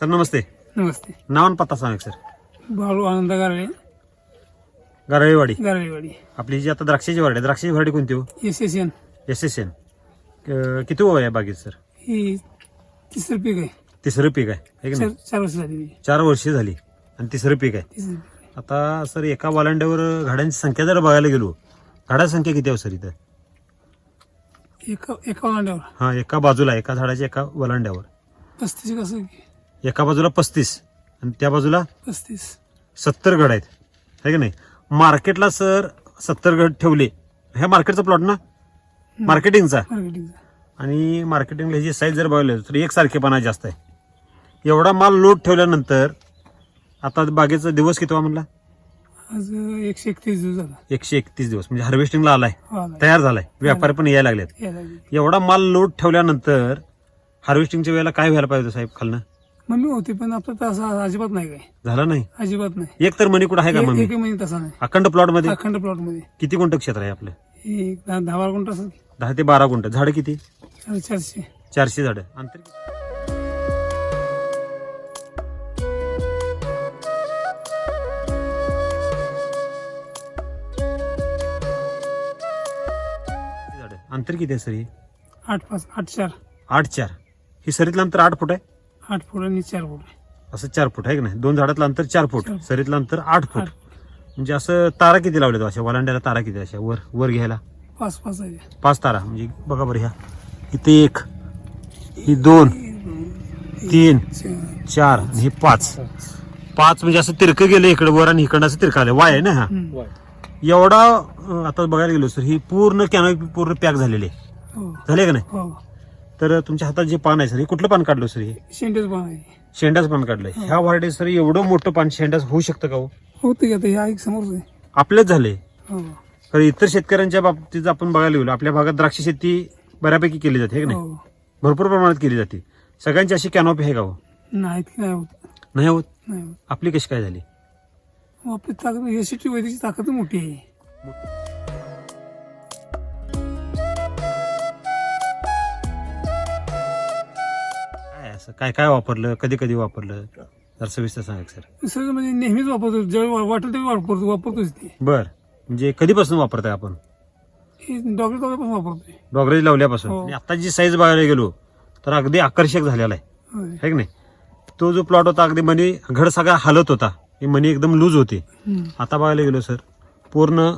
Sir नमस्ते. नमस्ते. नाव आणि पत्ता सांगा सर. बाळू आनंद गारळे. गारळेवाडी. गारळेवाडी. आपली जी आता द्राक्षाची वाडी आहे द्राक्षाची वाडी कोणती हो? S S N. S S N. किती वय आहे बागेत सर? ही तिसरं पीक आहे. तिसरं पीक आहे है की चार नाही? चार वर्ष झाली. चार वर्ष झाली आणि तिसरं पीक आहे. तिसरं पीक. आता सर एका वालांड्यावर घाड्यांची संख्या जर बघायला गेलो घाडाची संख्या किती आहे हो सर इथं? एका एका ओलांड्यावर हा एका बाजूला एका झाडाच्या एका वलांड्यावर पस्तीस कसं एका बाजूला पस्तीस आणि त्या बाजूला पस्तीस. सत्तर गड आहेत. है की नाही? मार्केटला सर सत्तर गड ठेवले. ह्या मार्केटचा प्लॉट ना? मार्केटिंगचा. आणि मार्केटिंगला ह्याची साईज जर बघायला तर एक सारखेपणा जास्त आहे. एवढा माल लोड ठेवल्यानंतर आता बागेचा दिवस किती म्हणला एकशे एकतीस दिवस झाला. एकशे एकतीस दिवस. म्हणजे हार्वेस्टिंगला आलाय. हो, आला. तयार झालाय. व्यापारी पण यायला लागलेत. एवढा माल लोड ठेवल्यानंतर हार्वेस्टिंगच्या वेळेला काय व्हायला पाहिजे साहेब खालनं? मम्मी होती पण आपलं तसं अजिबात नाही काय झालं नाही? अजिबात नाही. एक तर मनी कुठं आहे का मम्मी? महिने तसा नाही. अखंड प्लॉटमध्ये? अखंड प्लॉटमध्ये. किती गुंठ क्षेत्र आहे आपलं? हे एक दहा दहा बारा गुंठ असेल. दहा ते बारा गुंठ. झाडं किती? चारशे. चारशे झाडं. झाडं? अंतर किती आहे सर? आठ पाच आठ चार. आठ चार. ही सरीतलं अंतर आठ फूट आहे? आठ फूट आणि चार फूट. असं चार फूट आहे की नाही? दोन झाडातलं अंतर चार फूट चार. सरीतलं अंतर आठ फूट. आठ म्हणजे असं तारा किती लावले अशा? वलांड्याला तारा किती अशा? वर वर घ्यायला? पाच पाच आहे. पाच तारा. म्हणजे बघा बरं ह्या. इथे एक ही दोन तीन चार. चार आणि हे पाच. पाच म्हणजे असं तिरकं गेलं इकडे वर आणि इकडं असं तिरकं आलं. वाय आहे ना हा? हम्म. एवढा अं, आता बघायला गेलो सर ही पूर्ण कॅनॉपी पूर्ण पॅक झालेली आहे. हो. झाले का नाही? हो. तर तुमच्या हातात जे पान आहे सर हे कुठलं पान काढलं सर हे? शेंडेच पण आहे. शेंडाच पान काढलंय. ह्या व्हरायटी सर एवढं मोठं पान शेंडाच होऊ शकतं का हो? होते की आता ह्या एक समोरच आहे. आपलेच झाले हो. तर इतर शेतकऱ्यांच्या बाबतीत आपण बघायला गेलो आपल्या भागात द्राक्ष शेती बऱ्यापैकी केली जाते हे की नाही? हो. भरपूर प्रमाणात केली जाते. सगळ्यांची अशी कॅनॉपी आहे का हो? नाहीत की नाही होत. नाही होत? नाही होत. आपली कशी काय झाली? आपली ताकद वैद्यची ताकद मोठी आहे. असं? काय काय वापरलं? कधी कधी वापरलं? जर सविस्तर सांगा सर. दुसरं म्हणजे नेहमीच वापरतो ज्यावेळी वाटेल तेव्हा वापरतो वापरतोच ते. बर. म्हणजे कधीपासून वापरताय आपण? डॉक्टर पण वापरतोय. डॉगरेज लावल्यापासून. हो. आणि आता जी साईज बघायला गेलो तर अगदी आकर्षक झालेला आहे. होय. है की नाही? तो जो प्लॉट होता अगदी मनी घड सगळा हालत होता. ही मनी एकदम लूज होती. हम्म. आता बघायला गेलो सर पूर्ण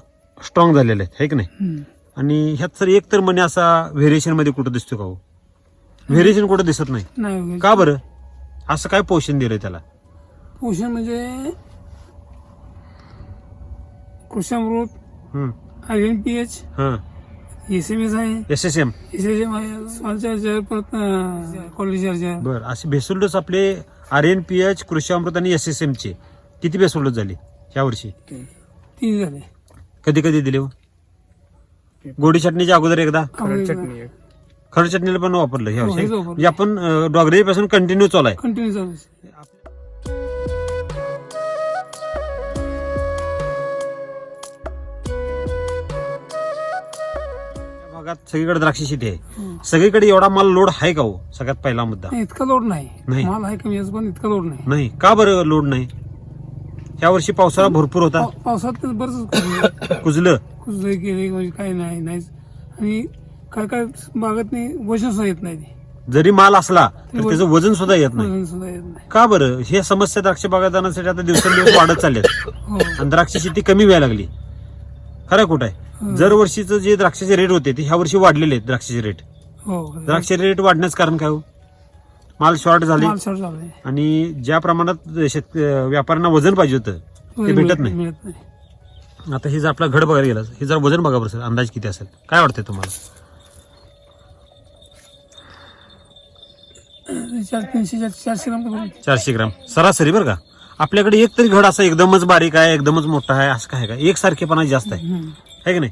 स्ट्रॉंग झालेले आहेत. है की नाही? हम्म. आणि ह्यात सर एक तर मनी असा व्हेरिएशनमध्ये कुठं दिसतो का हो? व्हेरिएशन कुठं दिसत नाही. नाही. का बरं? असं काय पोषण दिलंय त्याला? पोषण म्हणजे कृषामृत हम्म. आय एन पी एच हा. एस एम एस आहे. S S M S S M आहे स्मॉल चार्जर परत कॉलेज चार्जर बर असे बेसल डोस आपले आर एन पी एच कृषी अमृत आणि एस एस एम चे. किती बेसल डोस झाले या वर्षी? तीन झाले. कधी कधी दिले हो? गोडी चटणीच्या अगोदर एकदा? चटणी खड चटणीला पण वापरलं ह्या हो, वर्षी. हेच वापरलं. म्हणजे आपण डॉगरेजपासून कंटिन्यू चालू आहे. कंटिन्यू चालू आहे. या भागात सगळीकडे द्राक्ष शेती आहे. हम्म. सगळीकडे एवढा माल लोड आहे का हो? सगळ्यात पहिला मुद्दा. नाही, इतका लोड नाही. नाही. माल आहे कमी पण इतका लोड नाही. नाही. का बरं लोड नाही? ह्या वर्षी पावसाळा भरपूर होता. पाव- पावसात बरंच कुजलं. कुजले. गेले म्हणजे काही नाही नाहीच. आणि काय काय बागत नाही वजन सुद्धा येत नाही ते. जरी माल असला तर त्याचं वजन सुद्धा येत नाही. वजन सुद्धा येत नाही. का बरं? हे समस्या द्राक्ष बागायदारांसाठी आता दिवसेंदिवस वाढत चालल्यात. हो. आणि द्राक्ष शेती कमी व्हायला लागली. खरं कुठं आहे? हं. दरवर्षीचं जे द्राक्षाचे रेट होते ते ह्या वर्षी वाढलेले आहेत द्राक्षाचे रेट हो. द्राक्ष रेट वाढण्याचं कारण काय हो? माल शॉर्ट झाले. माल शॉर्ट झालाय आणि ज्या प्रमाणात शेत व्यापाऱ्यांना वजन पाहिजे होतं ते भेटत नाही. मिळत नाही. आता हे जर आपला घड बघायला गेला हे जर वजन बघा बरं सर अंदाज किती असेल? काय वाटतंय तुम्हाला? चार तीनशे चार चारशे ग्राम. चारशे सरासरी बरं का? आपल्याकडे एक तरी घड असा एकदमच बारीक आहे एकदमच मोठा आहे असं काय का? एक सारखेपणा जास्त आहे. है की नाही?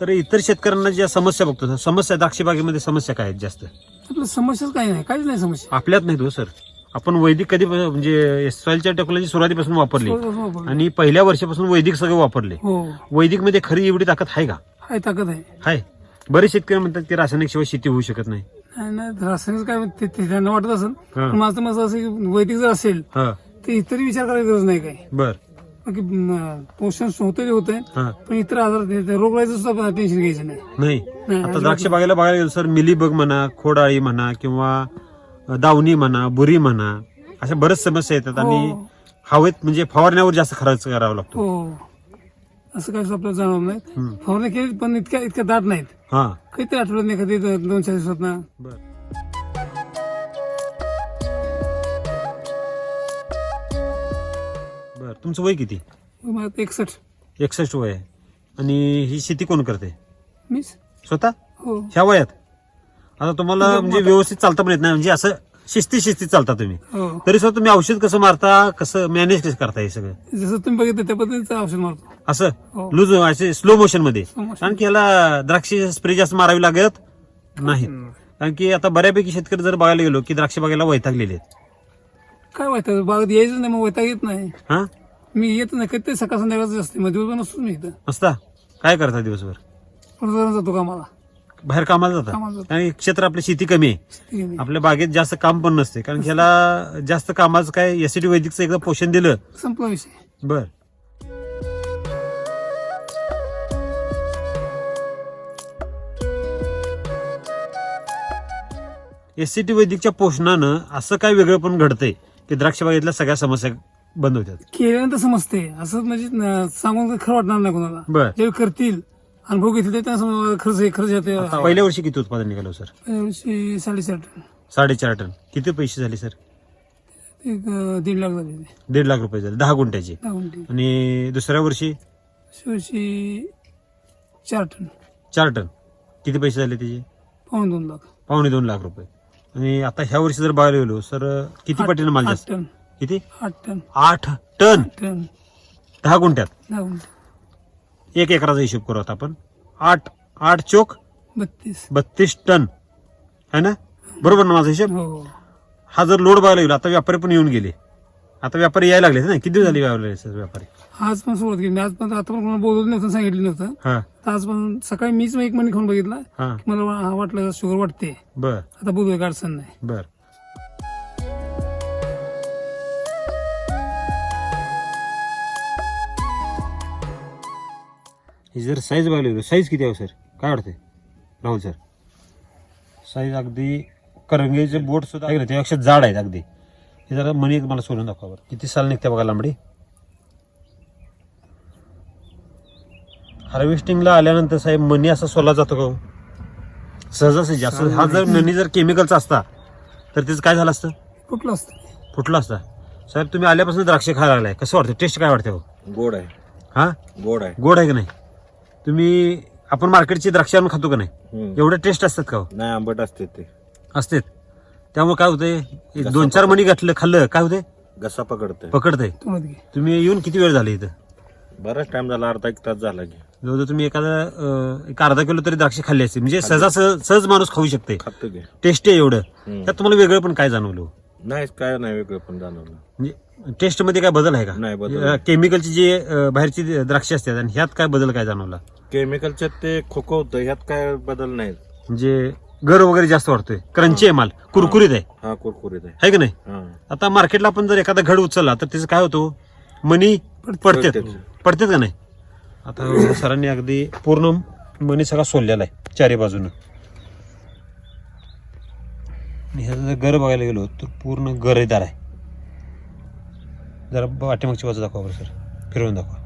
तर इतर शेतकऱ्यांना ज्या समस्या बघतो समस्या द्राक्ष बागेमध्ये समस्या काय आहेत जास्त? आपलं समस्याच काही नाही काहीच नाही समस्या. आपल्यात नाही तो सर. आपण वैदिक कधी म्हणजे सॉइलच्या टेक्नॉलॉजी सुरुवातीपासून वापरली. थोडं थोडं वापरलं. आणि पहिल्या वर्षापासून वैदिक सगळं वापरले. हो. वैदिकमध्ये खरी एवढी ताकद आहे का? हाय ताकद आहे. हाय बरेच शेतकरी म्हणतात की रासायनिक शिवाय शेती होऊ शकत नाही. रासायनिक काय त्यांना वाटत असेल. हा. माझं मत असं की वैदिक जर असेल हा. तर इतर विचार करायची गरज नाही काय बर. पोषण होतं होतंय हा. पण इतर आजार रोगरायचं सुद्धा टेन्शन घ्यायचं नाही, आता द्राक्ष बागेला बघायला गेलो सर मिलीबग म्हणा खोडाळी म्हणा किंवा दावणी म्हणा बुरी म्हणा अशा बऱ्याच समस्या येतात आणि हो. हवेत म्हणजे फवारण्यावर जास्त खर्च करावा लागतो. हो. असं काय आपल्याला जाणवत नाही. फवारणी केली पण इतक्या इतक्या दाट नाहीत. हा. काहीतरी आठवड्यात एखादी दोन दोन चार दिवसात ना. बर. बर तुमचं वय किती? आता एकसष्ट. एकसष्ट वय आहे. आणि ही शेती कोण करते? मीच. स्वतः? हो. ह्या वयात? आता तुम्हाला म्हणजे व्यवस्थित चालता पण येत नाही. म्हणजे असं शिस्ती शिस्तीत चालता तुम्ही. हो. तरी सुद्धा तुम्ही औषध कसं मारता कसं मॅनेज कसं करता हे सगळं? जसं तुम्ही बघितलं त्या पद्धतीचं औषध मारतो. असं? हो. लूज असे स्लो मोशनमध्ये. Slow motion. कारण की याला द्राक्ष स्प्रे जास्त मारावी लागत नाही कारण की आता बऱ्यापैकी शेतकरी जर बघायला गेलो की द्राक्ष बागेला वैतागलेले आहेत. काय व्हायचं बागेत यायचं नाही मग वैताग येत नाही. हा? मी येत नाही कधी सकाळ संध्याकाळच असते. मग दिवसभर नसतो मी इथं. असता? काय करता दिवसभर? जातो कामाला. बाहेर कामाला जाता कामाला जातो. आणि क्षेत्र आपली शेती कमी आहे. आपल्या बागेत जास्त काम पण नसते. कारण ह्याला जास्त कामाचं काय एसिडी वैदिकचं एकदा पोषण दिलं. संपला विषय. बर. एससीटी वैदिकच्या पोषणानं असं काय वेगळं पण घडतंय की द्राक्ष बागेतल्या सगळ्या समस्या बंद होतात. केल्यानंतर समजते असं म्हणजे न- सांगून खरं वाटणार नाही कोणाला. बर. ज्यावेळी करतील अनुभव घेतील ते त्यांना समजणार खर्च खर्च येते पहिल्या वर्षी किती उत्पादन निघालं सर? यावर्षी साडेचार टन. साडेचार टन. किती पैसे झाले सर? एक अं, दीड लाख झाले ते. दीड लाख रुपये झाले. दहा गुंठ्याचे. दहा गुंठे. आणि दुसऱ्या वर्षी? वर्षी चार टन. चार टन. किती पैसे झाले त्याचे? पाऊन दोन लाख. पावणे दोन लाख रुपये. आणि आता ह्या वर्षी जर बघायला गेलो सर किती आठ- पटीनं माल आठ जास्त? टन. किती? आठ टन. आठ टन. टन. दहा गुंठ्यात. दहा गुंठे. एक एकराचा हिशोब करू आता आपण. आठ आठ चोक बत्तीस. बत्तीस टन. है ना? बरोबर ना माझा हिशोब? हो. हा जर लोड बघायला गेलो आता व्यापारी पण येऊन गेले. आता व्यापारी यायला लागले ना? किती दिवस झाले यायला व्यापारी? आज पण सुरुवात केली आज पण आता पण बोलवलं नव्हतं सांगितलं नव्हतं. हा. तर आज पण सकाळी मीच एक मणी खाऊन बघितला. हा. मला वा- वाटलं शुगर वाटते बर. आता बोलूया काय अडचण नाही. बर. ही जर साईज बघायला गेलो साईज किती आहे हो सर काय वाटते राहुल सर साईज अगदी करंगेचे बोट सुद्धा आहे ना त्यापेक्षा जाड आहेत अगदी. हे जरा मणी एक मला सोडून दाखवा बरं. किती साल निघते बघा लांबडी? हार्वेस्टिंगला आल्यानंतर साहेब मणी असा सोला जातो का हो? सहजासहजी असं हा जर मणी जर केमिकलचा असता तर त्याचं काय झालं असतं? कुठलं असतं फुटलं असतं. साहेब तुम्ही आल्यापासून द्राक्ष खायला लागलाय. कसं वाटतं? टेस्ट काय वाटते हो? गोड आहे. हा? गोड आहे. गोड आहे की नाही? तुम्ही आपण मार्केटची द्राक्ष आणून खातो का नाही. एवढे टेस्ट असतात का हो? नाही आंबट असते ते. असतेत. त्यामुळे काय होतंय एक दोन चार मणी घातलं खाल्लं काय होतंय? घसा पकडते पकडतंय. तुम्ही येऊन किती वेळ झाले इथं? बराच टाइम झाला अर्धा एक तास झाला की. जवळजवळ तुम्ही एखादा एक अर्धा किलो तरी द्राक्ष खाल्ली असते म्हणजे सहजा सहज माणूस खाऊ शकते टेस्ट आहे एवढं. त्यात तुम्हाला वेगळं पण काय जाणवलं? नाही काय नाही वेगळं पण जाणवलं. म्हणजे टेस्टमध्ये काय बदल आहे का? नाही, बदल अं, केमिकलची जे अं, बाहेरची द्राक्ष असतात आणि ह्यात काय बदल काय जाणवला? केमिकलचे ते खोकं होतं ह्यात काय बदल नाही म्हणजे गर वगैरे जास्त वाटतोय क्रंची आहे माल कुरकुरीत आहे. हा कुरकुरीत आहे. आहे की नाही? हा. आता मार्केटला आपण जर एखादा घड उचलला तर त्याचं काय होतो? मनी पडतात. पडतात. पडतात का नाही? आता सरांनी अगदी पूर्ण मनी सगळा सोललेला आहे चारी बाजूनं. आणि ह्याचा जर गर बघायला गेलो तर पूर्ण गरेदार आहे. जरा वाटेमागची बाजू दाखवा बरं सर. फिरवून दाखवा.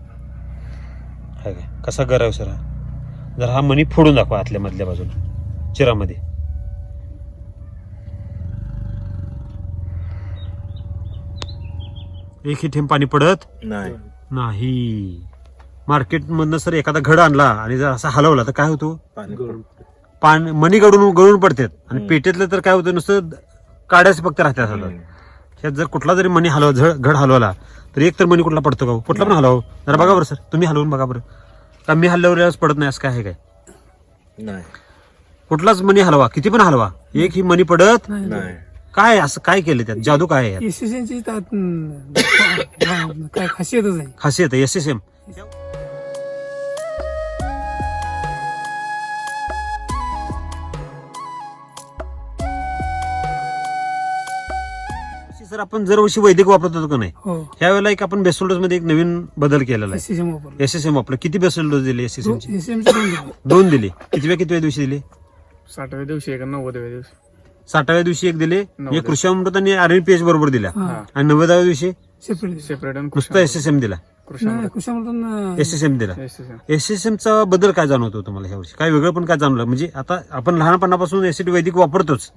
हाय काय? कसा गर आहे सर हा? जर हा मनी फोडून दाखवा आतल्या मधल्या बाजूला. चिरामध्ये. एकही थेंब पाणी पडत? नाही. नाही. मार्केटमधनं सर एखादा घड आणला आणि जर असा हलवला तर काय होतो? पाणी पान मनी गळून गळून पडतात. आणि पेटेतलं तर काय होतं? नुसतं काड्याच फक्त राहतात. हातात. ह्यात जर कुठला जरी मनी हलव झ- घड हलवला तर एक तर मनी कुठला पडतो का हो? कुठला पण हलव जरा बघा बरं सर. तुम्ही हलवून बघा बरं. का मी हलवल्यास पडत नाही असं काय आहे काय? नाही. कुठलाच मनी हलवा किती पण हलवा एक ही मनी पडत नाही. काय असं काय केलं त्यात? जादू काय आहे त्यात खासियतच आहे. खासियत आहे एस एस एम. सर आपण दरवर्षी वैदिक वापरत होतो का नाही हो ह्यावेळेला एक आपण बेसल डोस मध्ये एक नवीन बदल केलेला आहे एसीसी वापरलं एस एस एम वापरलं किती बेसल डोस दिले एस एस एम चे एसीएमचे दोन दिले. कितव्या कितव्या दिवशी दिले साठव्या दिवशी एका नव्वदव्या दिवशी साठाव्या दिवशी एक दिले. एक कृषी अमृत आणि आर पी एच बरोबर दिला हा आणि नव्वदाव्या दिवशी सेपरेट दिले. सेपरेट आणि नुसतं एस एस एम दिला नाही कृषामृतून एस एस एम दिला SSM. एस एस एम चा बदल काय जाणवतो तुम्हाला ह्या वर्षी काय वेगळं पण काय जाणवलं म्हणजे आता आपण लहानपणापासून एसिड वैदिक वापरतोच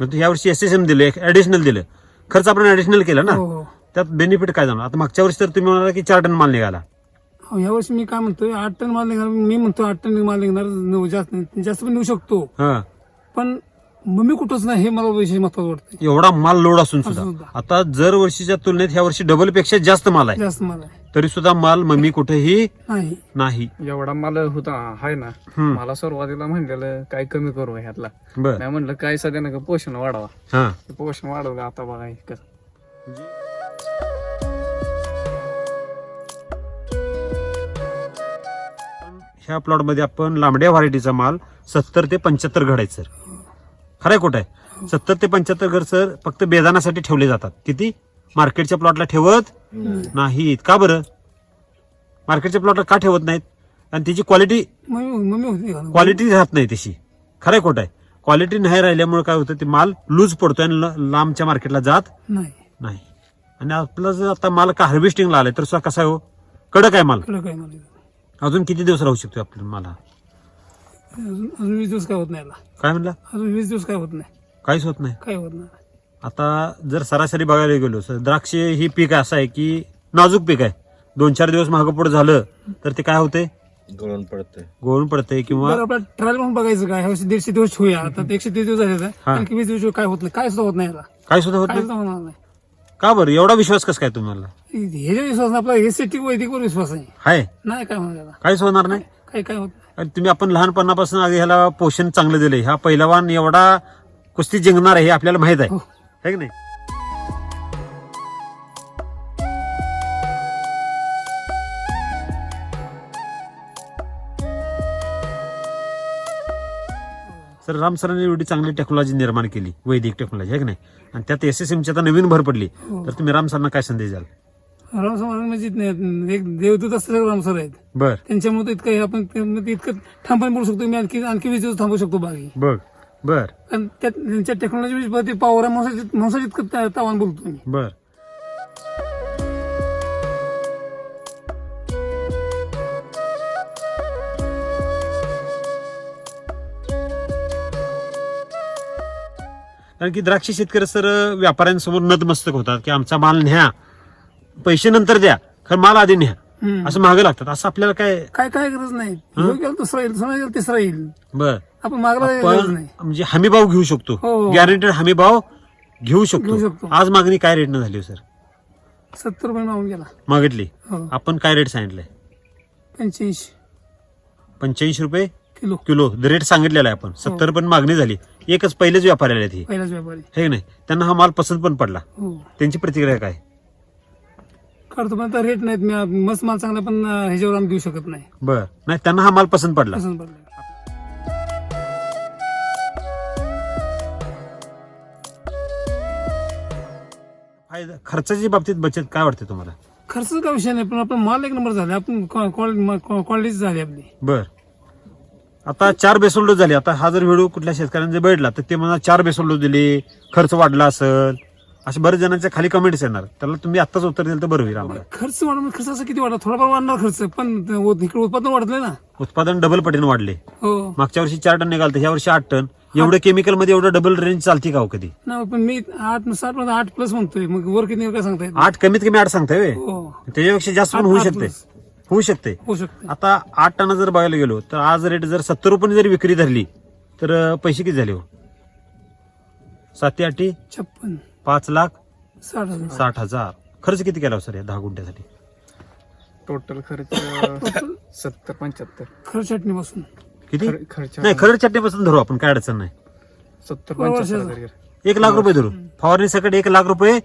पण ह्या वर्षी एस एस एम दिलं ऍडिशनल दिलं खर्च आपण ऍडिशनल केला ना हो हो. त्यात बेनिफिट काय जाणवलं आता मागच्या वर्षी तर तुम्ही म्हणाला की चार टन माल निघाला. हो, यावर्षी मी काय म्हणतोय आठ टन माल निघणार मी म्हणतो आठ टन माल निघणार न- जास्त जास्त पण नेऊ शकतो. हा. पण मम्मी कुठंच नाही हे मला विषय महत्वाचं वाटतं एवढा माल लोड असून सुद्धा. आता जर वर्षीच्या तुलनेत ह्या वर्षी डबलपेक्षा जास्त माल आहे. जास्त माल आहे. तरी सुद्धा माल मम्मी कुठेही नाही. नाही. एवढा मला होता हाय ना. मला सुरुवातीला म्हणलेलं काय कमी करू ह्यातला. बर. नाही म्हणलं काय सध्या नका पोषण वाढवा. हा. पोषण वाढवलं आता बघा हे कसं. ह्या प्लॉटमध्ये आपण लांबड्या व्हरायटीचा माल सत्तर ते पंच्याहत्तर घड आहेत सर. खरंय खोट आहे? सत्तर ते पंच्याहत्तर घड सर फक्त बेदानासाठी ठेवले जातात. किती? मार्केटच्या प्लॉटला ठेवत नाहीत. का बरं? मार्केटच्या प्लॉटला का ठेवत नाहीत? आणि त्याची क्वालिटी? क्वालिटी राहत नाही तशी. खरंय खोट आहे? क्वालिटी नाही राहिल्यामुळे काय होतं? ते माल लूज पडतोय आणि लांबच्या मार्केटला जात नाही. नाही. आणि आपलं जर आता माल का हार्वेस्टिंगला आलाय तर कसा आहे हो? कडक आहे माल. कडक आहे मला. अजून किती दिवस राहू शकतो आपल्या मला अजून अजून वीस दिवस काय होत नाही याला काय म्हणला? अजून वीस दिवस काय होत नाही. काहीच होत नाही. काय होत नाही. आता जर सरासरी बघायला गेलो तर द्राक्ष ही पीक असं आहे की नाजूक पीक आहे. दोन चार दिवस महाग पुढे झालं तर ते काय होते गळून पडते गोळून पडते किंवा बरं आपला ट्रायल म्हणून बघायचं काय? ह्यावर्षी दीडशे दिवस ठेवूया आता एकशे तीस दिवस झाले तर हा. आणखी वीस दिवस काय होत नाही. काय सुद्धा होत नाही याला काय सुद्धा होत काय नाही? सुद्धा होणार नाही. का बरं? एवढा विश्वास कस काय तुम्हाला? हे जे विश्वास नाही, आपला हे सेटिक वैदिकवर विश्वास आहे. आहे नाही काय होणार याला काहीच होणार नाही. काही काय होत? नाही आणि तुम्ही आपण लहानपणापासून आधी ह्याला पोषण चांगलं दिलंय. ह्या पहिलवान एवढा कुस्ती जिंकणार आहे हे आपल्याला माहीत आहे. हो. है की नाही? सर राम सरांनी एवढी चांगली टेक्नॉलॉजी निर्माण केली वैदिक टेक्नॉलॉजी आहे की नाही? आणि त्यात एस एस एमची आता नवीन भर पडली. हो. तर तुम्ही राम सरांना काय संदेश द्याल? राम म्हणजे एक देवदूत असलेले राम सर आहेत. बर. त्यांच्यामुळे इतकं हे आपण ते- इतकं ठामपणे बोलू शकतो मी आणखी आणखी वीस दिवस थांबू शकतो बागी बघ बर. कारण त्यांच्या टेक्नॉलॉजी पॉवर आहे माणसाची माणसाची इतकं ता- तावान बोलतो मी. बर. कारण की द्राक्ष शेतकरी सर व्यापाऱ्यांसमोर नतमस्तक होतात की आमचा माल न्या. पैसे नंतर द्या खरं माल आधी न्या. हम्म. असं मागे लागतात. असं आपल्याला काय काय काय गरज नाही. ह्यो गेला दुसरा येईल गेला तिसरा येईल. बर. आपण मागला गरज आपण नाही. म्हणजे हमी भाव घेऊ शकतो. हो. गॅरंटेड हमी भाव घेऊ घेऊ शकतो. शकतो. आज मागणी काय रेटनं झाली हो सर सत्तर रुपये मागून गेला. मागितली. हो. आपण काय रेट सांगितलंय? पंच्याऐंशी. पंच्याऐंशी रुपये? किलो. किलो. रेट सांगितलेला आहे आपण. सत्तर पण मागणी झाली. एकच पहिलेच व्यापारी आले हे. पहिलाच व्यापारी. हे की नाही? त्यांना हा माल पसंत पण पडला. हो. त्यांची प्रतिक्रिया काय? करतो पण आता रेट नाहीत. मी मस्त माल चांगला पण ह्याच्यावर आम्ही देऊ शकत नाही. बर. नाही त्यांना हा माल पसंत पडला. पसंत पडलं. फायदा खर्चाची बाबतीत बचत काय वाटते तुम्हाला? खर्च काय विषय नाही पण आपण माल एक नंबर झाला. आपण क्वालिटी झाली आपली. बर. आता चार बेसोल डोस झाले. आता हा जर व्हिडिओ कुठल्या शेतकऱ्यांनी जर बघितला तर ते मला चार बेसोल डोस दिले खर्च वाढला असेल असे बरेच जणांच्या खाली कमेंट्स येणार. त्याला तुम्ही आत्ताच उत्तर दिलं तर बरं होईल आम्हाला. खर्च वाढ खर्च असं किती वाढला? थोडाफार वाढणार खर्च पण इकडे उत्पादन वाढलंय ना. उत्पादन डबल पटीने वाढले. हो. मागच्या वर्षी चार टन निघालतं ह्या वर्षी आठ टन. एवढं केमिकलमध्ये एवढं डबल रेंज चालते का हो कधी? ना पण मी आठ साठमध्ये आठ प्लस म्हणतोय. मग वर किती काय सांगता येत नाही. आठ कमीत कमी आठ सांगताय? हो. त्याच्यापेक्षा जास्त पण होऊ आठ शकते. होऊ शकते. होऊ शकते. आता आठ टना जर बघायला गेलो तर आज रेट जर सत्तर रुपये जरी विक्री धरली तर अं, पैसे किती झाले हो? साती आठी छप्पन. पाच लाख साठ हजार. साठ हजार. खर्च किती केला हो सर या दहा गुंठ्यासाठी? टोटल खर्च सत्तर पंच्याहत्तर. खर्च चटणीपासून. किती? खर- खर्च नाही खरंच चटणीपासून धरू आपण काय अडचण नाही. सत्तर पंच्याहत्तर वर्षाचा. हजार गेलं. एक लाख रुपये धरू. फवारणी सकट एक लाख रुपये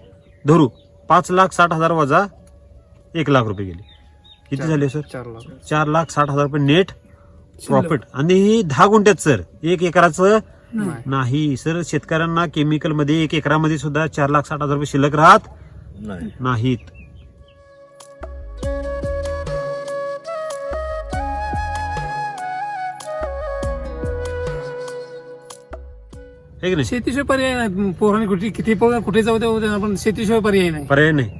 धरू. पाच लाख साठ हजार वजा एक लाख रुपये गेले. किती झाले सर? चार लाख. चार लाख साठ हजार रुपये नेट प्रॉफिट आणि ही दहा गुंठ्यात सर एक एकराचं नाही. सर शेतकऱ्यांना केमिकलमध्ये एक एकरामध्ये सुद्धा चार लाख साठ हजार रुपये शिल्लक राहत नाही. नाहीत. हे शेतीशिवाय पर्याय नाही. पोरांनी कुठे किती पोरं कुठे जाऊ द्या पण शेतीशिवाय पर्याय नाही. पर्याय नाही.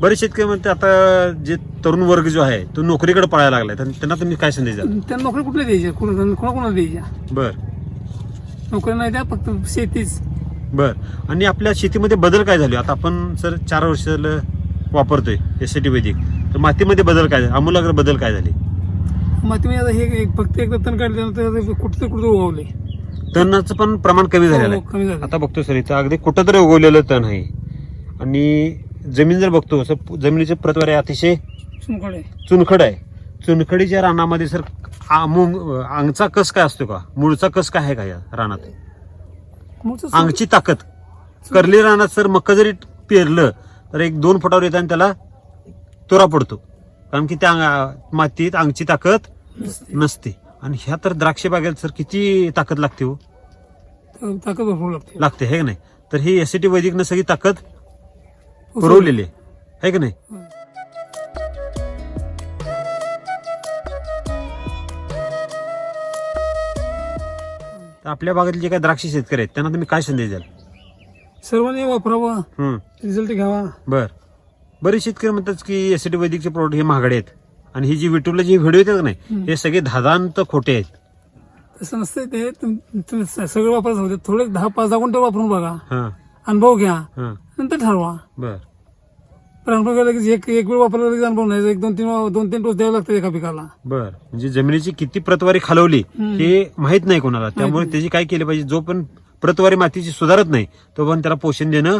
बरेच शेतकरी म्हणते आता जे तरुण वर्ग जो आहे तो नोकरीकडे पळायला लागलाय. त्यांना तुम्ही काय संदेश द्याल? त्यांना नोकरी कुठल्या द्यायच्या कोणा कोणाला द्यायच्या बर. नोकरी नाही द्या फक्त शेतीच. बर. आणि आपल्या शेतीमध्ये बदल काय झाले? आता आपण सर चार वर्ष झालं वापरतोय एस टी वैदिक. तर मातीमध्ये बदल काय झाले? आमूलाग्र बदल काय झाले? मग तुम्ही आता हे एक- फक्त एकदा तण काढल्यानंतर कुठं कुठं उगवले तणाचं पण प्रमाण कमी झालेलं हो, आहे. कमी झालं आता बघतो सर इथं अगदी कुठं तरी उगवलेलं तण आहे. आणि जमीन जर बघतो सर जमिनीचे प्रतवार अतिशय चुनखडे. चुनखड आहे. चुनखडीच्या रानामध्ये सर आ- मूग- अंगचा कस काय असतो का? मूळचा कस काय आहे का या रानात? मूळचं अंगची ताकद. करली रानात सर मक्क जरी पेरलं तर एक दोन फुटावर येताना त्याला तोरा पडतो. कारण की त्या अंगा- मातीत अंगची ताकद नसते. आणि ह्या तर द्राक्ष बागेत सर किती ताकद लागते हो? ताकद भरपूर लागते. लागते हे की नाही? तर ही एसीटी वैदिकनं सगळी ताकद पुरवलेली आहे. है की नाही? तर आपल्या भागातले जे काही द्राक्ष शेतकरी आहेत त्यांना तुम्ही काय संदेश द्याल? सर्वांनी वापरावं हम्म. रिझल्ट घ्यावा. बर. बरेच शेतकरी म्हणतात की एसीटी वैदिकचे प्रोडक्ट हे महागडे आहेत. आणि ही जी युट्यूबला जी व्हिडिओ येतात का नाही. हे सगळे धादांत खोटे आहेत. तसं नसतं ते. तुम- तुम्ही स- सगळं वापरायचं होते. थोडे दहा पाच दहा गुंठे वापरून बघा. हा. अनुभव घ्या. हा. नंतर ठरवा. बर. पण अनुभव घ्यायला की एक एक वेळ वापरला लगेच अनुभव नाही. एक दोन तीन दोन तीन डोस द्यावे लागतात एका पिकाला. बर. म्हणजे जमिनीची किती प्रतवारी खालवली. हे माहीत नाही कोणाला. त्यामुळे. त्याची काय केलं पाहिजे? जो पण प्रतवारी मातीची सुधारत नाही तो पण त्याला पोषण देणं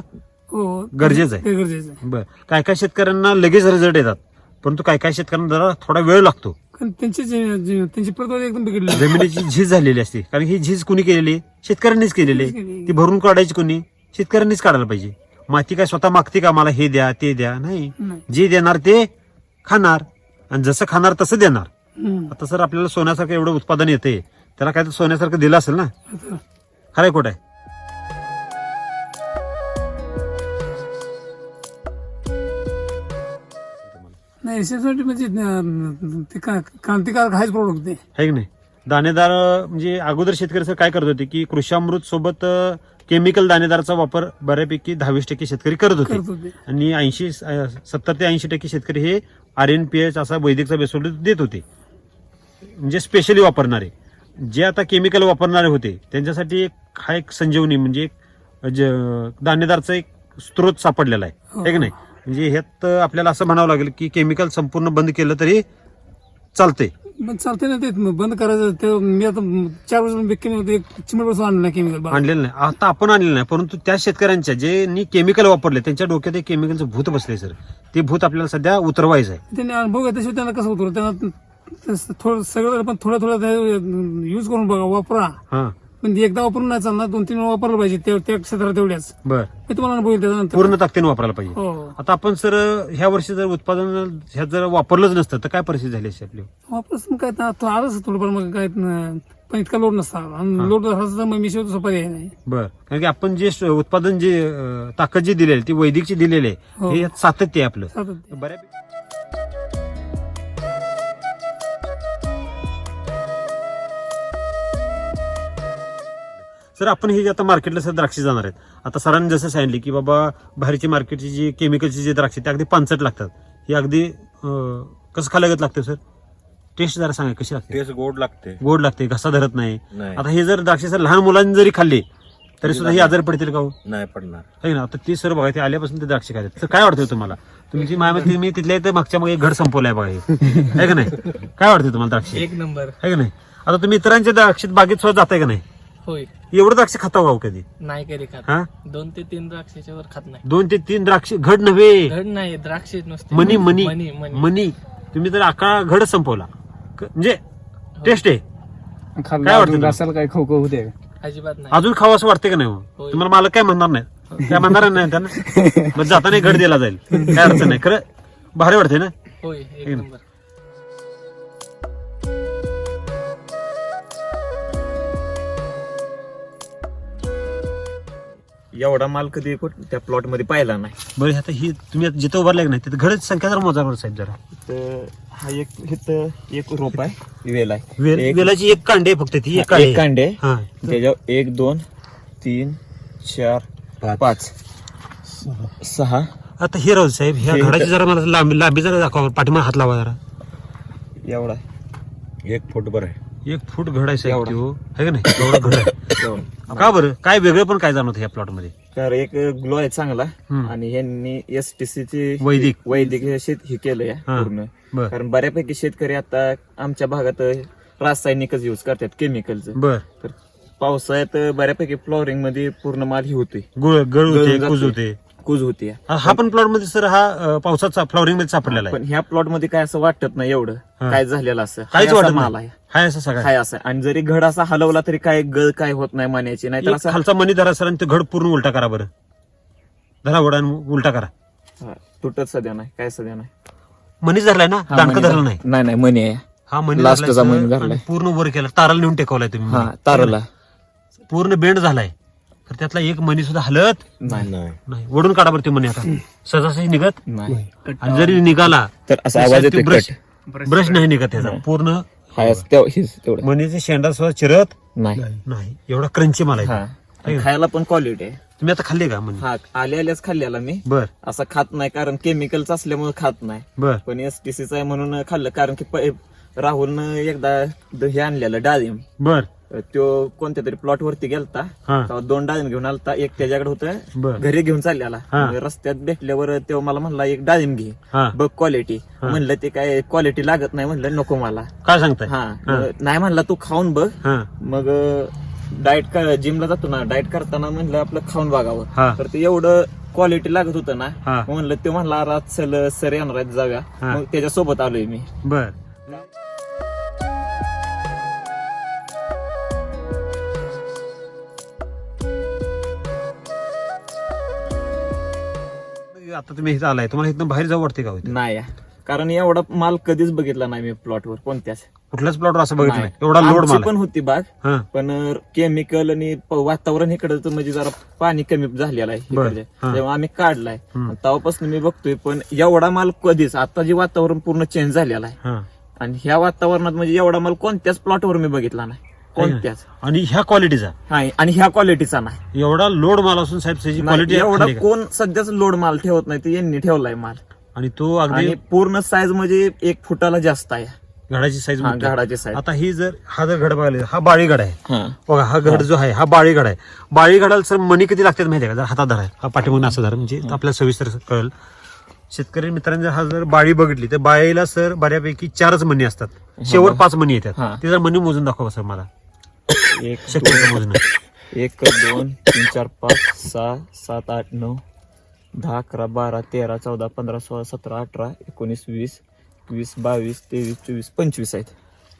हो. गरजेचं आहे. गरजेचं आहे. बर. काय काय शेतकऱ्यांना लगेच रिझल्ट येतात. परंतु काय काय शेतकऱ्यांना जरा थोडा वेळ लागतो. कारण त्यांची त्यांची प्रतवारी एकदम बिघडली. जमिनीची झीज झालेली असते. कारण ही झीज कुणी केलेली? शेतकऱ्यांनीच. केलेली. ती भरून काढायची कोणी? शेतकऱ्यांनीच काढायला पाहिजे. माती काय स्वतः मागते का? मला हे द्या ते द्या. नाही. नाही. जे देणार ते खाणार. आणि जसं खाणार तसं देणार. हम्म. आता सर आपल्याला सोन्यासारखं एवढं उत्पादन येते त्याला काय तर सोन्यासारखं दिलं असेल ना? खरंय खोट आहे? नाही याच्यासाठी म्हणजे अं, ते का- क्रांतिकारक हाच प्रोडक्ट ते है की नाही? दाणेदार अं, म्हणजे अगोदर शेतकरी सर काय करत होते की कृषामृत सोबत केमिकल दाणेदारचा वापर बऱ्यापैकी दहावीस टक्के शेतकरी करत होते. आणि ऐंशी सत्तर ते ऐंशी टक्के शेतकरी हे आर एन पी एच असा वैदिकचा बेसोड देत होते. म्हणजे स्पेशली वापरणारे. जे आता केमिकल वापरणारे होते त्यांच्यासाठी एक हा एक संजीवनी म्हणजे एक दाणेदारचा एक स्रोत सापडलेला आहे. हो. नाही? म्हणजे ह्यात आपल्याला असं म्हणावं लागेल की केमिकल संपूर्ण बंद केलं तरी चालतंय. मग चालते ना ते बंद करायचं ते मी आता चार वर्ष चिमट वर्ष आणलं नाही केमिकल आणलेलं नाही. आता आपण आणलेलं नाही परंतु त्या शेतकऱ्यांच्या जे केमिकल वापरले त्यांच्या डोक्यात एक केमिकलचं भूत बसले सर ते भूत आपल्याला सध्या उतरवायचं आहे. त्यांनी अनुभव घेतल्याशिवाय त्यांना कसं होतं त्यांना थोडं सगळं पण थोडं थोडं यूज करून बघा वापरा. हा. पण ते एकदा वापरून नाही चालणार दोन तीन वेळा वापरलं पाहिजे त्या- त्या क्षेत्रात तेवढ्याच. बर. मी तुम्हाला अनुभव येईल त्याच्यानंतर पूर्ण ताकदीने वापरायला पाहिजे. हो. आता आपण सर ह्या वर्षी जर उत्पादन ह्यात जर वापरलंच नसतं तर काय परिस्थिती झाली असती आपली? वापस मग काय तो आलंच थोडंफार मग काय न- पण इतका लोड नसता आणि लोड झाला तर मग मी शेवट पर्याय नाही. बर. कारण की आपण जे स- उत्पादन जे अं, ताकद जी दिलेली ती वैदिकची दिलेली आहे हो. हे यात सातत्य आहे आपलं. सातत्य. बऱ्यापैकी सर आपण हे जे आता मार्केटला सर द्राक्षे जाणार आहेत आता सरांनी जसं सांगितले की बाबा बाहेरची मार्केटची जी केमिकलची जी द्राक्षे ते अगदी पानसट लागतात. ही अगदी अं, कसं खाल्यागत लागतं सर? टेस्ट जरा सांगा कशी लागते? टेस्ट गोड लागते. गोड लागते घसा धरत नाही. नाही. आता हे जर द्राक्षे सर लहान मुलांनी जरी खाल्ले तरी सुद्धा हे आजार पडतील का हो? नाही पडणार. है ना? आता ती सर बघा ते आल्यापासून ते द्राक्ष खातात. तर काय वाटतं तुम्हाला? तुमची मायामध्ये मी तिथल्या इथे मागच्या मागे घर संपवलंय बघा हे. है का नाही? काय वाटतं तुम्हाला द्राक्ष? एक नंबर. है का नाही? आता तुम्ही इतरांच्या द्राक्षात बागेत सुद्धा जाताय का नाही? होय. एवढं द्राक्ष खाता हो कधी? नाही कधी खात. हा? दोन ते तीन द्राक्षाच्या वर खात नाही. दोन ते तीन द्राक्ष घड नव्हे. घड नाही द्राक्ष नुसते. मनी मनी मनी मनी. मनी. तुम्ही तर अकरा घड संपवला. क- म्हणजे टेस्ट आहे. काय वाटतं तुला? घासाला काय खो खो होते अजिबात नाही. अजून खावं असं वाटतं का नाही हो? होय. तुम्हाला मला काय म्हणणार नाही? काय म्हणणार नाही त्यांना. मग जाताना घड दिला जाईल. काय अडचण नाही. खरं भारी वाटते ना? होय एक. नंबर. एवढा माल कधी कुठ- त्या प्लॉटमध्ये पाहिला नाही. बरं आता ही तुम्ही आता जिथं उभारले नाही तिथं घरच संख्या जरा मोजा बरं साहेब जरा. तर हा एक इथं एक रोप आहे वेल आहे. वेल एक- वेलाची एक कांडी आहे फक्त ती एक कांडी एक कांडे. आहे. हा. त्याच्यावर एक दोन तीन चार पाच. पाच सहा. आता हे राहू साहेब ह्या हे- घडाची जरा मला लांबी लांबी जरा दाखवा पाठीमा हात लावा जरा. एवढा एक फूट भर आहे. एक फूट घड आहे साहेब एवढा. त्यो. है का नाही एवढा घड आहे. का बरं काय वेगळं पण काय जाणवत ह्या प्लॉटमध्ये तर एक ग्लो आहे चांगला हम्म. आणि यांनी एस टी सी ची वैदिक. वैदिक हे शेत हे केलंय हा. पूर्ण बर कारण बऱ्यापैकी शेतकरी आता आमच्या भागात रासायनिकच युज करतात केमिकलचं बर तर पावसाळ्यात बऱ्यापैकी फ्लॉवरिंगमध्ये पूर्ण माल ही होते गुळ गळ होते गळून कुज जाते. होते कुज होते. हा पण प्लॉटमध्ये सर हा पावसाचा फ्लॉवरिंगमध्ये सापडलेला आहे. पण ह्या प्लॉटमध्ये काय असं वाटत नाही एवढं. काय झालेलं असं? काहीच वाटत माल हाय असं सगळं. हाय असं. आणि जरी घड असा हलवला तरी काय गळ काय होत नाही मान्याची. नाही तर असं खालचा मनी धरा सर आणि ते घड पूर्ण उलटा करा बरं. धरा आणि उलटा करा. तुटत सध्या नाही. काय सध्या नाही. मनीच धरलाय ना? दांडकं धरलं नाही? नाही नाही मनी आहे. हा मनी Last धरलाय चा सर, मणी आणि धरलाय. पूर्ण वर केला. ताराला नेऊन टेकवलाय तुम्ही. हा. तारला. पूर्ण बेंड झालाय. तर त्यातला एक मनी सुद्धा हलत नाही. नाही. नाही. ओढून काढा बरं ते मनी आता. सहजासहजी निघत. नाही. आणि जरी निघाला तर असा आवाज येतोय ब्रश ब्रश नाही निघत त्याचा. पूर्ण मनीचे शेंडा सुद्धा चिरत. नाही. नाही. एवढा क्रंची मला हा. खायला पण क्वालिटी आहे. तुम्ही आता खाल्ले का मनी हा आल्या आल्याच खाल्ल्याला मी. बर. असं खात नाही कारण केमिकलचं असल्यामुळे खात नाही. बर. पण एस टी आहे म्हणून खाल्लं कारण की प- राहुलनं एकदा द- हे आणलेलं डाळिंब. बर. तो कोणत्या तरी प्लॉट वरती गेलता. हा. तेव्हा दोन डाळिंब घेऊन आलता. एक त्याच्याकडे होतं. बर. घरी घेऊन चाललेला. हा. मग रस्त्यात भेटल्यावर तेव्हा मला म्हणला एक डाळिंब घे. हा. बघ क्वालिटी. म्हणलं ते काय क्वालिटी लागत नाही. म्हणलं नको मला. काय सांगताय? हा. मग नाही म्हणला तू खाऊन बघ. हा. मग डाएट जिमला जातो ना डाएट करताना म्हणलं आपलं खाऊन बघावं. तर ते एवढं क्वालिटी लागत होतं ना हा. मग म्हणलं ते म्हणला रात चल सर येणार आहेत जाऊया. हा. मग त्याच्यासोबत आलोय मी. बर. आता तुम्ही इथं आलाय तुम्हाला इथनं बाहेर जाऊ वाटते का हो इथं? नाही कारण एवढा माल कधीच बघितला नाही मी प्लॉटवर कोणत्याच कुठल्याच प्लॉटवर असं बघितलं नाही. नाही एवढा लोड आमची मला पण होती बाग हा पण केमिकल आणि प- वातावरण इकडं म्हणजे जरा पाणी कमी झालेलं आहे बर. हा. तेव्हा आम्ही काढलाय हम्म. तेव्हापासून मी बघतोय पण एवढा माल कधीच आता जे वातावरण पूर्ण चेंज झालेलं आहे हा आणि ह्या वातावरणात म्हणजे एवढा माल कोणत्याच प्लॉटवर मी बघितला नाही कोणत्याच? आणि ह्या क्वालिटीचा हा आणि ह्या क्वालिटीचा नाही. एवढा लोड माल असून साहेब त्याची नाही, क्वालिटी एवढा कोण सध्याच लोड माल ठेवत नाही ते यांनी ठेवलाय माल. आणि तो अगदी आणि पूर्ण साईज म्हणजे एक फुटाला जास्त आहे. घडाची साईज हा घाडाची साईज आता ही जर हा जर घड बघायला हा बाळी घड आहे बघा हा घड जो आहे हा बाळी घड आहे. बाळी घडाला सर मनी किती लागतात माहिती आहे का? जर हातात धरा हा पाठीमागून असं धरा म्हणजे आपल्याला सविस्तर कळेल. शेतकरी मित्रांनी जर हा जर बाळी बघितली तर बाळीला सर बऱ्यापैकी चारच मणी असतात. शेवट पाच मणी येतात. हा. ते जर मणी मोजून दाखवा सर मला. एक मोजणं एक दोन तीन चार पाच सहा सात आठ नऊ दहा अकरा बारा तेरा चौदा पंधरा सोळा सतरा अठरा एकोणीस वीस वीस बावीस तेवीस चोवीस पंचवीस आहेत.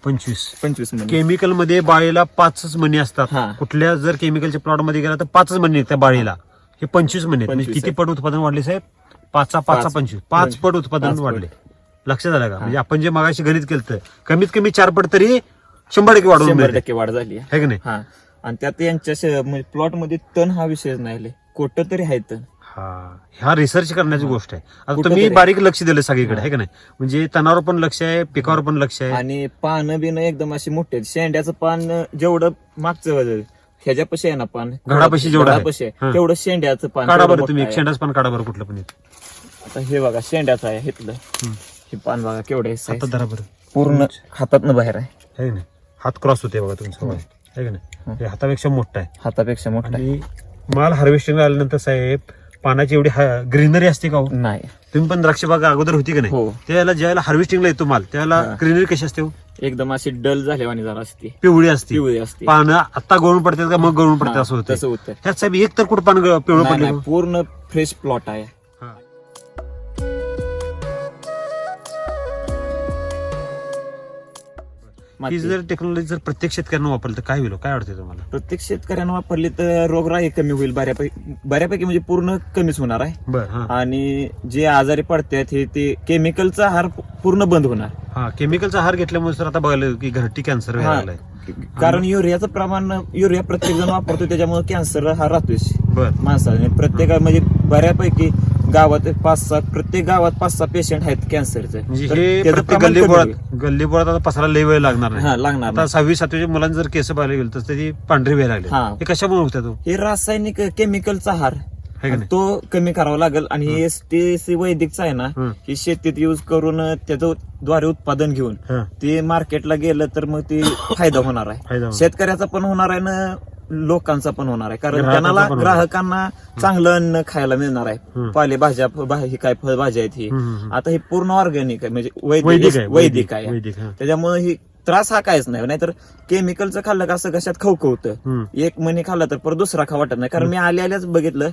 पंचवीस. पंचवीस म्हणजे केमिकलमध्ये बाळीला पाचच मणी असतात. कुठल्या जर केमिकलच्या प्लॉटमध्ये गेला तर पाचच मणी येतात बाळीला. हे पंचवीस मणी आहेत. म्हणजे पंचवीस किती आहेत. पट उत्पादन वाढले साहेब? पाचचा पाचचा पाच. पंचवीस. पाच पट उत्पादन पाच पट. वाढले. लक्षात आलं का? म्हणजे आपण जे मगाशी गणित केलं कमीत कमी चार पट तरी शंभर टक्के वाढवून शंभर मिळते. टक्के वाढ झाली आहे. है की नाही? हा. आणि त्यात यांच्या प्लॉटमध्ये तण हा विषयच नाही कोट तरी आहे तण. हा. ह्या रिसर्च करण्याची गोष्ट आहे. आता कुठं तुम्ही तरी- बारीक लक्ष दिलं सगळीकडे आहे का नाही? म्हणजे तणावर पण लक्ष आहे पिकावर पण लक्ष आहे. आणि पानं बिनं एकदम अशी मोठी आहेत. शेंड्याचं पान जेवढं मागचं ह्याच्यापाशी आहे ना पान? घडापाशी जेवढं आहे. घडापाशी आहे, हा. तेवढं शेंड्याचं पान काढा तेवढं बरं मोठं तुम्ही एक आहे. शेंडाच पण काढा बरं कुठलं पण एक. आता हे बघा शेंड्याचं आहे इथलं. हम्म. हे पान बघा केवढे आता धरा बरं. पूर्ण हातातनं बाहेर आहे. आहे का नाही? हात क्रॉस होते बघा तुमचा. आहे का नाही? हे हातापेक्षा मोठा आहे. हातापेक्षा मोठा आहे. आणि माल हार्वेस्टिंग आल्यानंतर साहेब पानाची एवढी ग्रीनरी असते का हो? नाही. तुम्ही पण द्राक्ष बाग अगोदर होती का नाही? हो. त्यावेळेला ज्यावेळेला हार्वेस्टिंगला येतो माल त्यावेळेला हा. ग्रीनरी कशी असते हो? एकदम अशी डल झाल्यावानी जरा असते. पिवळी असते. पिवळी असते. पानं आता गळून पडतात का मग गळून पडतात असं होतं. तसं होतं. ह्यात साहेब एक तर कुठं पान पिवळं नाही, पडले नाही, पूर्ण फ्रेश प्लॉट आहे. जर टेक्नॉलॉजी जर प्रत्येक शेतकऱ्यांना वापरली तर काय होईल हो? काय वाटतं तुम्हाला? प्रत्येक शेतकऱ्यांना वापरली तर रोगराई कमी होईल बऱ्यापैकी बऱ्यापैकी म्हणजे पूर्ण कमीच होणार आहे. बर आणि जे आजारी पडतात हे ते केमिकलचा आहार पूर्ण बंद होणार. हा केमिकलचा आहार घेतल्यामुळे सर आता बघायला की घरटी कॅन्सर. व्हायला कारण युरियाचं प्रमाण युरिया प्रत्येक जण वापरतो त्याच्यामुळे कॅन्सर हा राहतोय माणसाने प्रत्येका म्हणजे बऱ्यापैकी गावात पाच सहा प्रत्येक गावात पाच सहा पेशंट आहेत कॅन्सरचे म्हणजे हे प्रत्येक गल्ली बोळात गल्ली बोळात आता पसरायला लई वेळ लागणार हा लागणार आता नाही. सहावी सातवीच्या मुलांना जर केस पाहायला गेलं तर त्याची पांढरी वेळ लागली हा. हे कशामुळे होत्या तो हे रासायनिक केमिकलचा हार का नाही तो कमी करावा लागेल आणि हे एस टी वैदिकचा आहे ना. ही शेतीत युज करून त्याचं द्वारे उत्पादन घेऊन हा. ते मार्केटला गेलं तर मग ते फायदा होणार आहे फायदा होणार. शेतकऱ्याचा पण होणार आहे ना लोकांचा पण होणार आहे. कारण ग्राहकाचा त्यांना पण होणार. ग्राहकांना चांगलं अन्न खायला मिळणार आहे. पालेभाज्या ही काय फळभाज्या आहेत ही. आता हे पूर्ण ऑर्गॅनिक आहे म्हणजे वैदिक वैदिक आहे वैदिक आहे. वैदिक हा. त्याच्यामुळे ही त्रास हा कायच नाही. नाहीतर केमिकलचं खाल्लं का असं कशात खवखवतं? एक मनी खाल्ला तर परत दुसरा खा वाटत नाही. कारण मी आल्या आल्याच बघितलं.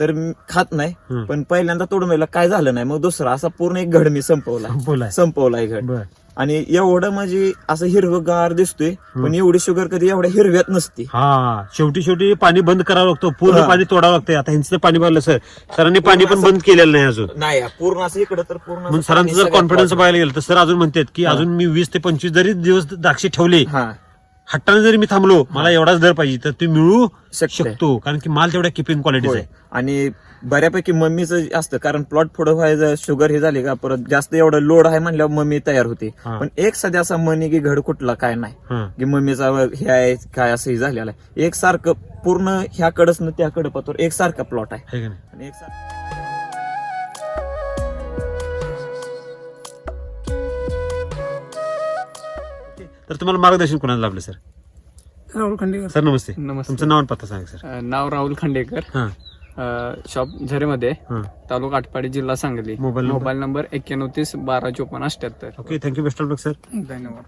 तर मी खात नाही. पण पहिल्यांदा तोडून काय झालं नाही. मग दुसरा असा पूर्ण एक घड मी संपवला. बोलाय संपवलाय घड बर. आणि एवढं म्हणजे असं हिरवगार दिसतोय पण एवढी शुगर कधी एवढ्या हिरव्यात नसते हा शेवटी शेवटी पाणी बंद करावं लागतं पूर्ण हा. पाणी तोडावं लागतंय आता ह्यांचं पाणी भरलं सर सरांनी पाणी पण बंद केलेलं नाही अजून नाही पूर्ण असं इकडं तर पूर्ण असं सरांचं जर सगळ्यात कॉन्फिडन्स. बघायला गेलं तर सर अजून म्हणतात की. अजून मी वीस ते पंचवीस जरी दिवस द्राक्षे ठेवले हा हट्टाने जरी मी थांबलो मला एवढाच दर पाहिजे तर ते मिळू आहे. शकतो कारण की माल तेवढ्या किपिंग क्वालिटीचा होय. आहे आणि बऱ्यापैकी मम्मीचं असतं कारण प्लॉट पुढं व्हायचं शुगर हे झाली का परत जास्त एवढं लोड आहे म्हणल्यावर मम्मी तयार होते. हा. पण एक सध्या असा मनी की घड कुठला काय नाही. हा. की मम्मीचा हे आहे काय असं हे झालेलं आहे. एक सारखं पूर्ण ह्याकडच न त्याकडं पाहतो. एक सारखा प्लॉट आहे. है का नाही? आणि एक सारखं तर तुम्हाला मार्गदर्शन कोणाला लाभलं सर? राहुल खांडेकर. सर नमस्ते. नमस्ते. तुमचं नाव आणि पत्ता सांगा सर. अं, नाव राहुल खांडेकर. हा. शॉप झरेमध्ये तालुका आटपाडी जिल्हा Sangli. Mobile number? Mobile number एक्क्याण्णव तीस बारा चोपन्न अठ्याहत्तर. Okay thank you best of luck sir धन्यवाद.